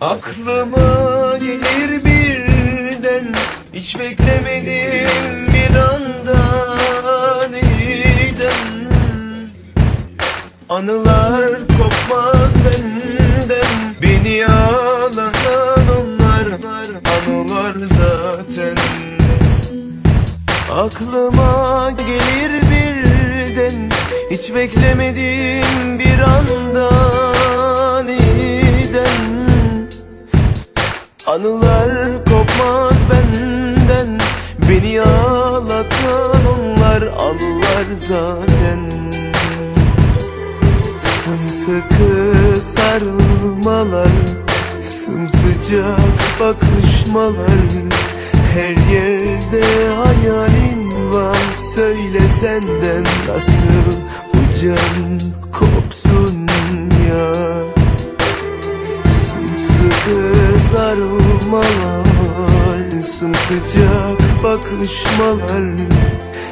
Aklıma gelir birden Hiç beklemedim bir anda Neyden? Anılar kopmaz benden Beni ağlatan onlar Anılar zaten. Aklıma gelir birden Hiç beklemedim bir anda Anılar kopmaz benden. Beni ağlatan onlar Anılar zaten. Sımsıkı sarılmalar Sımsıcak bakışmalar. Her yerde hayalin var Söyle senden nasıl bu can kopsun sarılmalar Sımsıcak bakışmalar.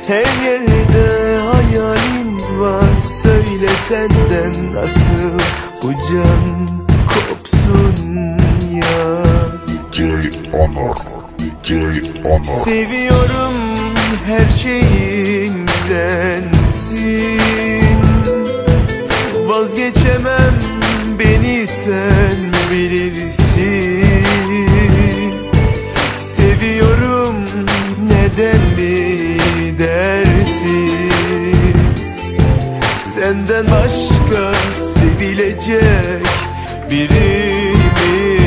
Her yerde hayalin var Söyle senden nasıl bu can kopsun ya. J Honor, J Honor, Seviyorum her şeyin sensin. Vazgeçemem beni sen bilirsin Senden başka sevilecek biri mi